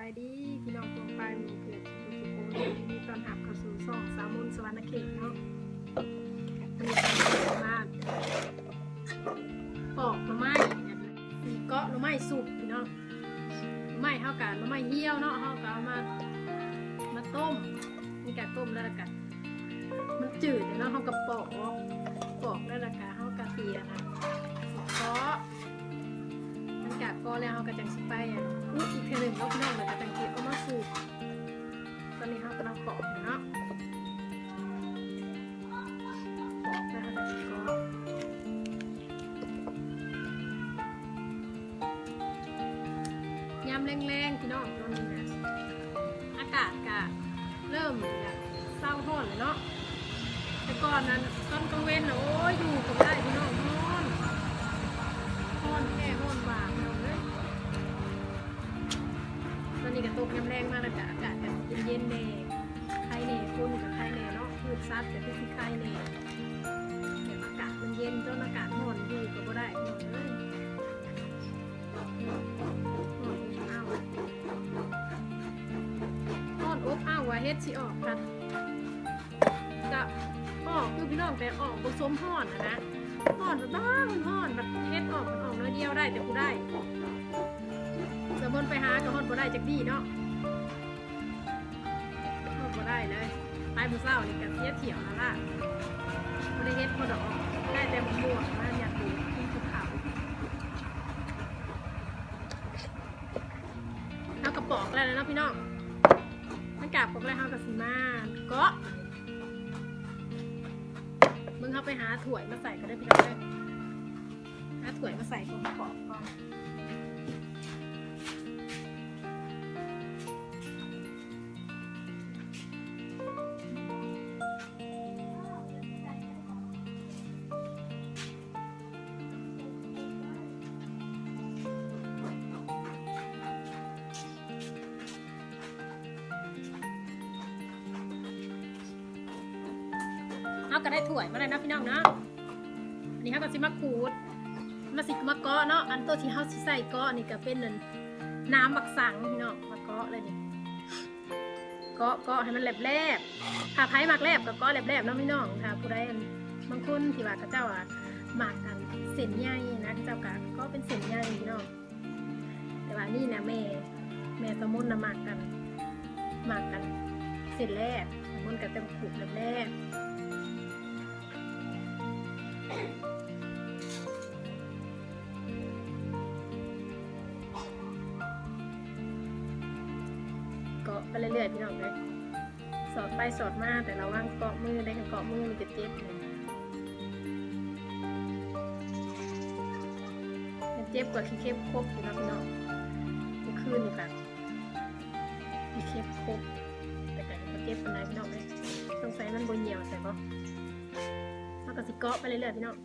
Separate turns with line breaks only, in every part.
บายดีพี่น้องตัวไปมีเกิดสุขสุขโขมีตอนหับเข้าสู่ซ่องสามมุนสวรรณเขตเนาะวันนี้ก็มาปอกหน่อไม้สีเกาะหน่อไม้สุกพี่น้องหน่อไม้เท่ากันหน่อไม้เหี่ยวเนาะเท่ากันเอามามาต้มมีการต้มแล้วละกันมันจืดเนาะเท่ากับปอกปอกแล้วละกันเท่ากับเทียนะสีเกาะ กาดก็แล้วเขาก็จังสิไปอะอู้อีกเทอหนึ่งก็พี่น้องเลยก็จังเก็บเอามาสูบตอนนี้เขากำลังปอกเนาะปอกแล้วเขาก็จะยามแรงๆพี่น้องตอนนี้นะอากาศกะเริ่มเศร้าห้อนเลยเนาะแต่ก่อนนั้นตอนกลางเว้นโอ้ยอยู่กับได้พี่น้องห้อนห้อนแค่ห้อนบาง ตกยำแรงมากแล้วก็อากาศแบบเย็นๆแน่ไข้แน่ฝุ่นกับไข้แน่เนาะพืชซัดแต่ที่ที่ไข้แน่แต่อากาศมันเย็นจนอากาศร้อนอยู่ก็บ่ได้ร้อนเลยร้อนอบอ้าวร้อนอบอ้าวว่าเฮ็ดสิออกกันก็ออกคือพี่น้องแต่ออกผสมห้อนนะนะห่อนแบบบ้ามันห่อนแบบเฮ็ดออกมันออกน้อยเดียวได้แต่กูได้ สมมติไปหากับห่อนบ่ได้จากดีเนาะห่อนบ่ได้เลยไปมื้อเช้านี่ก็เสียเที่ยวแล้วล่ะบ่ได้เฮ็ดพอดอกได้แต่มะม่วงมาอยากดูกินภูเขาเอากระปอกแล้วเนาะพี่น้องมันกลับปอกแล้วเฮาก็สิมาเกาะมึงเข้าไปหาถ้วยมาใส่ก็ได้พี่น้องเลยหาถ้วยมาใส่ก่อนปอกก่อน เอาก็ได้ถ้วยมาเลยนะพี่น้องเนาะอันนี้เขาก็สิมาขูด มาสิมาเกาะเนาะ อันตัวที่เขาสิใส่เกาะนี่ก็เป็นน้ำบักสังพี่น้องมาเกาะเลยนี่เกาะเกาะให้มันแหลบๆถ้าไผ่หมักแหลบก็เกาะแหลบๆเนาะพี่น้องถ้าผู้ใดอันบางคนที่ว่าเขาเจ้าอะหมักกันเส้นใหญ่นะเขาเจ้าก็ก็เป็นเส้นใหญ่พี่น้องแต่ว่านี่นะแม่แม่สมุนนะหมักกันหมักกันเส้นแรกสมุนกับเต็มขูดแรก ไปเรื่อยๆพี่น้องเลยสอดไปสอดมาแต่เราว่างเกาะมือได้กับเกาะมือมันจะเจ็บเลยมันเจ็บกว่าขี้เข็บครบอยู่นะพี่น้องมื่อคืนนี่ค่ะขี้เข็บครบแต่ก็ยังบ่เจ็บปานใดพี่น้องเลยสงสัยมันบนเหนียวใส่ปะแล้วก็สิเกาะไปเรื่อยๆพี่น้อง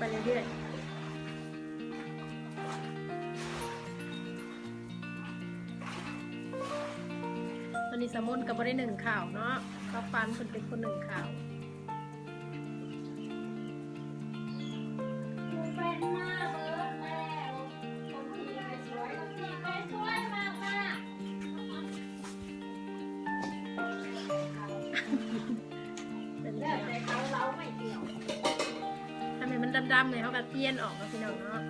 ไปเรื่อยๆตอนนี้สมุนกับบได้หนึ่งข่าวเนาะก็ฟันคนเป็นคนหนึ่งข่าว ดำๆเลยเขาก็เตี้ยนออกแล้วพี่น้องเนาะ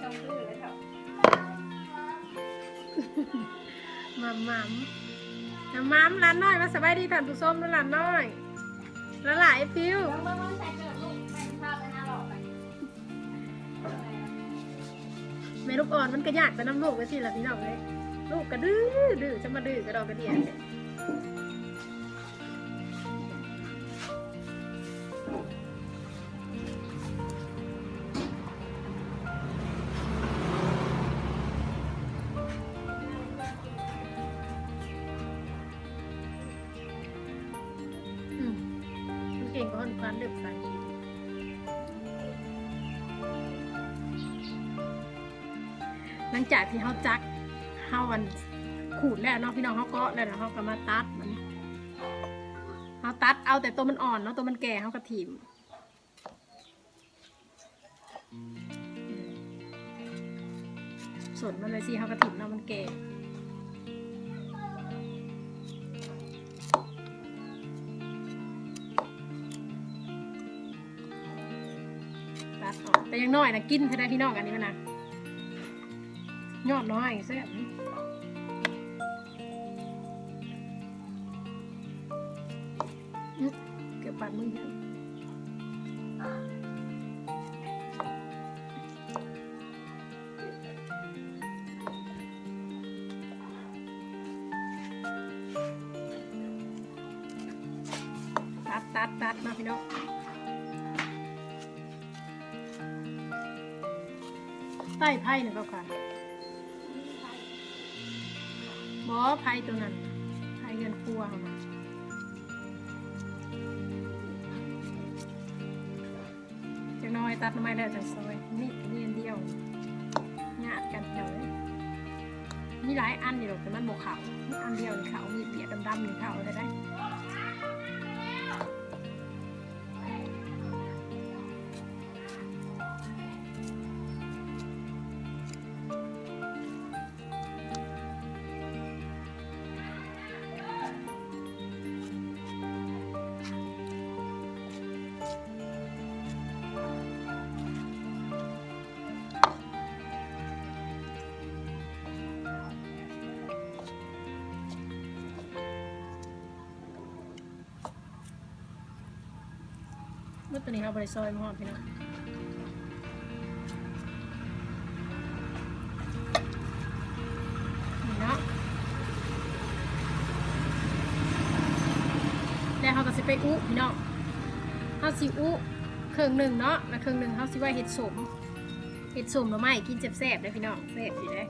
ช่องตื้อเลยครับ
มัมมัมน้ำมัมร้านน้อยมาสบายดีท่านผู้ชมด้วยร้านน้อยละหลายฟิว
เมื่อเมื่อใส่เกิดลูกแม่พาไปหาหลอกไป
แม่ลูกอ่อนมันก็อยากไปน้ำลูกไปสิล่ะพี่น้องเลยลูกก็ดื้อดื้อจะมาดื้อกระดอกกระเดียเนี่ยานหนเลือกใส่หลังจากที่เขาจักเฮาวันขูดแล้วเนาะพี่น้องเฮาเก็แล้วนะเฮาก็มาตัดมันเฮาตัดเอาแต่ตัวมันอ่อนเนาะตัวมันแก่เฮาก็ถิ่มส่วนมันเลยสิเฮาก็ถิ่มเนาะมันแก่ ดออกแต่ยังน้อยนะกินเท่าได้นพี่น้องอันนี้มันนะยอดน้อยแซ่บนี่เกือบปาดมือแล้วตัดตัดตัดมาพี่น้อง ต้ไพ่นะก็ค่ะบอไพ่ตัวนั้นไพ่เงินครัวเขานจังน้อยตัดไมได้จังซอยนี่นี่อันเดียวงาดกันเดียวเลยมีหลายอันอยู่หรอกแต่มันบกเขามีอันเดียวนี่เขามีเปียกดำๆนี่เขาได้ได้ มื่อตัวนี้เราบริซอยมาหอดพี่น้องนี่เนาะแล้วเขาก็สิไปอุพี่น้องเขาสิอุเครื่องหนึ่งเนาะแล้วเครื่องหนึ่งเขาสิไว้เห็ดสมเห็ดสมหรือไม่กินแซ่บๆเลยพี่น้องแซ่บอยู่เลย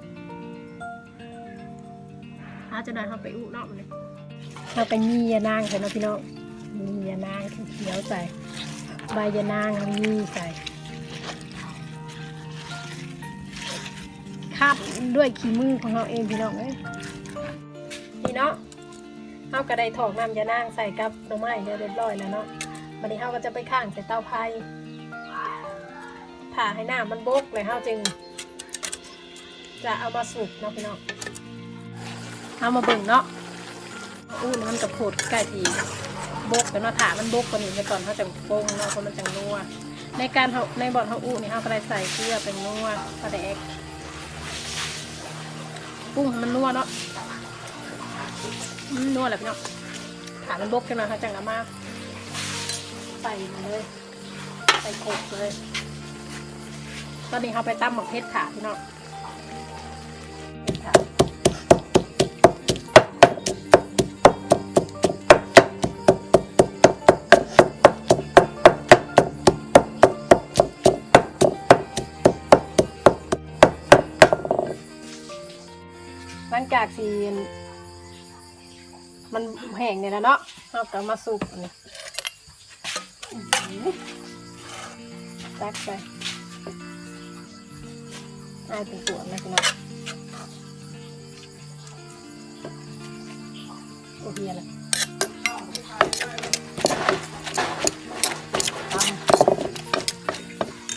ถ้าจะได้เขาไปอุเนาะเลยเราไปมียานางใส่เนาะพี่น้องมียานางเขียวใส่ ใบยะนางเอานี่ใส่คาบด้วยขี้มือของเราเองพี่น้องเอ้ยนี่เนาะเราก็ได้ถอกน้ำยะนางใส่กับหน่อไม้เรียบร้อยแล้วเนาะวันนี้เราก็จะไปข้างใส่เตาไฟผ่าให้น้ำมันบกเลยเราจึง จะเอามาสุกเนาะพี่น้องเอามาเบิ่งเนาะอู้มันกระโผดใกล้ที บกแต่เนาะถามันบกกว่านี้ไปก่อนเขาจะปรุงเนาะเพราะมันจังนัวในการเขาในบ่อนเขาอู้นี่เขาก็ได้ใส่เกลือเป็นนัวปลาแดกปรุงให้มันนัวเนาะนัวแหละพี่เนาะถามันบกขึ้นมาเขาจังเอามาใส่เลยใส่โขกเลย ตอนนี้เขาไปตั้มหมกเพชรขาพี่เนาะ จากสีมันแห้งเนี่ยแล้วเนาะเราก็มาสุกนี่ตักไปให้เป็นตัวนะพี่น้องโอเคเลย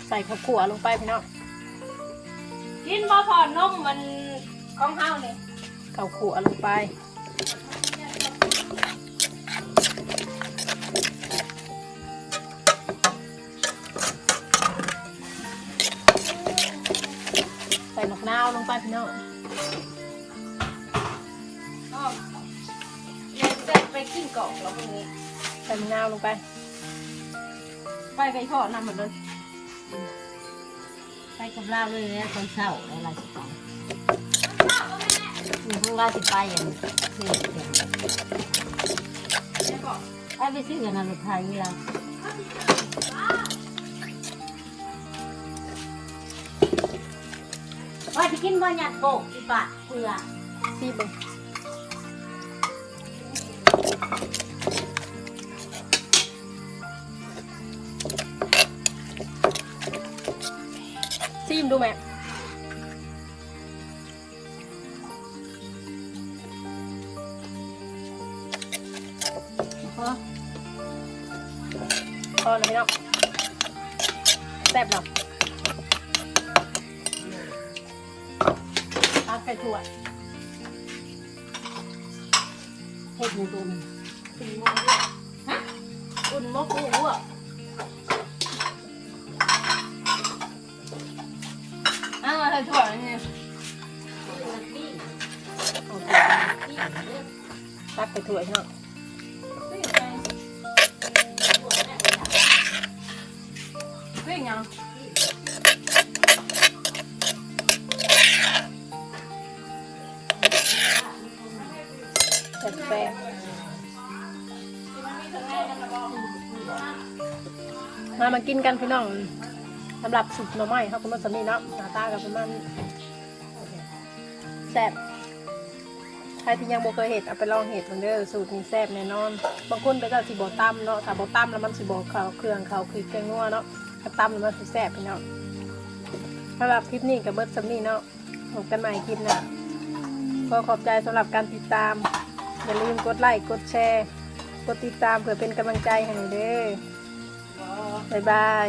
ใส่ข้าวขัวลงไปพี่น้อง
กินบ่พอนมมันของเฮานี่
ข้าวขัวลงไป ใส่มะนาวลงไปพี่น้อง
ไปกินกองแล้วพรุ่งนี้
ใส่มะนาวลงไป ไปไปทอดน้ำหมดเลย
ไปกับเราเลยนะคนเศร้าในราชการ อยู่ข้างราชไปอย่างนี้คือ
แล้วก็
ไปไปซื้อกันนะรถไทยเราว่าจะกินบ่หยัดโบกอีปะเปลือก
ซีเบิงซีมดูแม่ พอนะพี่น้องแซ่บดอกตักใส่ถ้วย
เฮ็ดหมูตุน
อุ่นหม้อด้วยฮะอุ่นหม้อคู่หัวอ้าวใส่ถ้วยนี่โอเคตักใส่ถ้วยเนาะ แซ่บๆมามากินกันพี่น้องสำหรับสุกหน่อไม้เขาคุณมาสามีเนาะหน้าตากับประมาณนี้แซ่บใครที่ยังบ่เคยเห็ดเอาไปลองเห็ดมันเด้อสูตรนี้แซ่บแน่นอน บางคนไปก็สิบ่ตำเนาะถ้าบ่ตำแล้วมันสิบ่เขาเครื่องเขาคือแกงนัวเนาะถ้าตำแล้วมันสิแซ่บพี่น้องสำหรับคลิปนี้กับเบิร์ดซัมนี่เนาะพบกันใหม่คลิปหน้าขอขอบใจสำหรับการติดตาม อย่าลืมกดไลค์กดแชร์ กดติดตามเพื่อเป็นกำลังใจให้หน่อยเด้อบ๊ายบาย